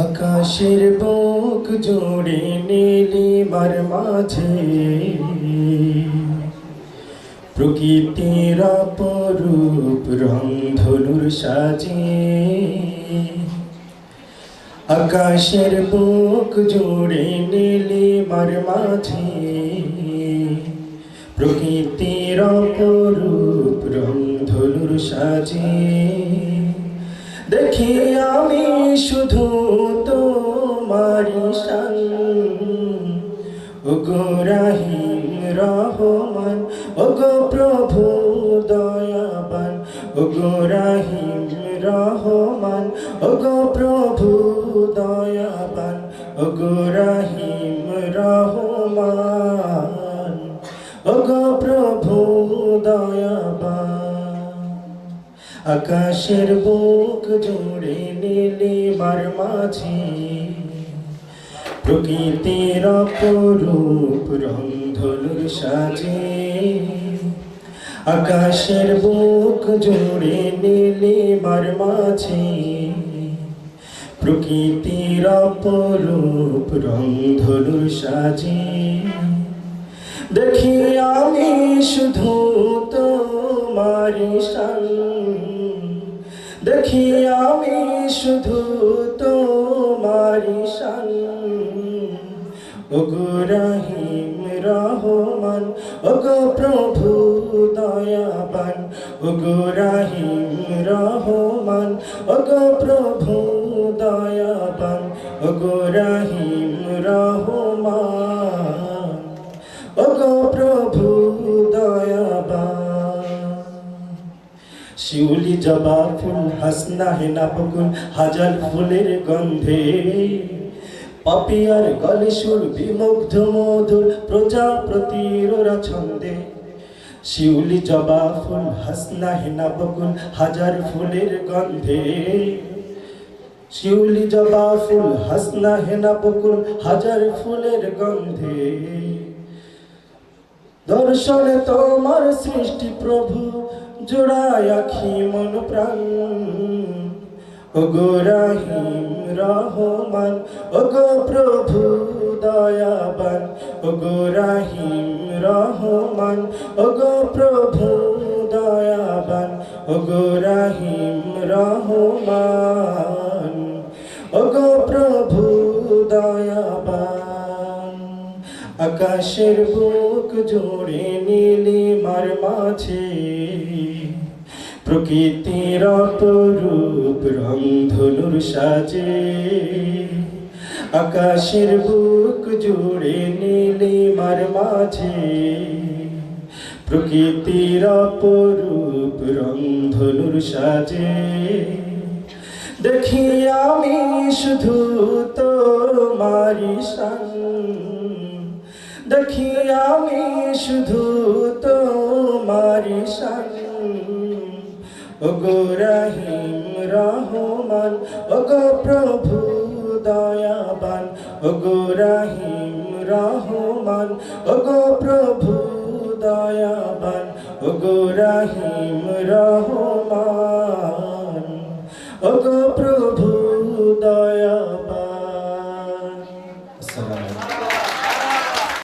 আকাশের বুক জুড়ে নীলিমার মাঝে। প্রকৃতির অপরূপ রংধনুর সাজে। আকাশের বুক জুড়ে নীলিমার মাঝে। প্রকৃতির অপরূপ রংধনুর সাজে। দেখি আমি শুধু ওগো রাহিম রহমান, ওগো প্রভু দয়াবান, ওগো রাহিম রহমান, ওগো প্রভু দয়াবান, ওগো রাহিম রহমান, ওগো প্রভু দয়াবান। আকাশের বুক জুড়ে নীলিমার মাঝে প্রকৃতির অপরূপ রংধনুর সাজে, আকাশের বুক জুড়ে নীলিমার মাঝে। প্রকৃতির অপরূপ রংধনুর সাজে, দেখি আমি শুধু তোমারি শান। দেখি আমি শুধু তোমারি শান। ওগো রাহিম রহমান, ওগো প্রভু দয়াবান, ওগো রাহিম রহমান, ওগো প্রভু দয়াবান, ওগো রাহিম রহমান, ওগো প্রভু শিউলি জবা ফুল, হাসনা হেনা বকুল হাজার ফুলের গন্ধে। পাপিয়ার গলে সুর বিমুগ্ধ মধুর প্রজাপতির ছন্দে। শিউলি জবা ফুল, হাসনা হেনা বকুল, হাজার ফুলের গন্ধে। শিউলি জবা ফুল, হাসনা হেনা বকুল, হাজার ফুলের গন্ধে। দর্শনে তোমার সৃষ্টি প্রভু, জোড়ায় আখি মন প্রাণ। ওগো রাহিম রহমান, ওগো প্রভু দয়াবান, ওগো রাহিম রহমান, ওগো প্রভু দয়াবান, ওগো রাহিম রহমান, ওগো প্রভু দয়াবান। আকাশের বুক জুড়ে নীলিমার মাঝে, প্রকৃতির অপরূপ রংধনুর সাজে, আকাশের বুক জুড়ে নীলিমার মাঝে। প্রকৃতির অপরূপ রংধনুর সাজে, দেখি আমি শুধু তোমারি শান দেখি আমি শুধু তোমারি শান ওগো রহিম রহমান, ওগো প্রভু দয়াবান, ওগো রহিম রহমান, ওগো প্রভু দয়াবান, ওগো রহিম রহমান, ওগো প্রভু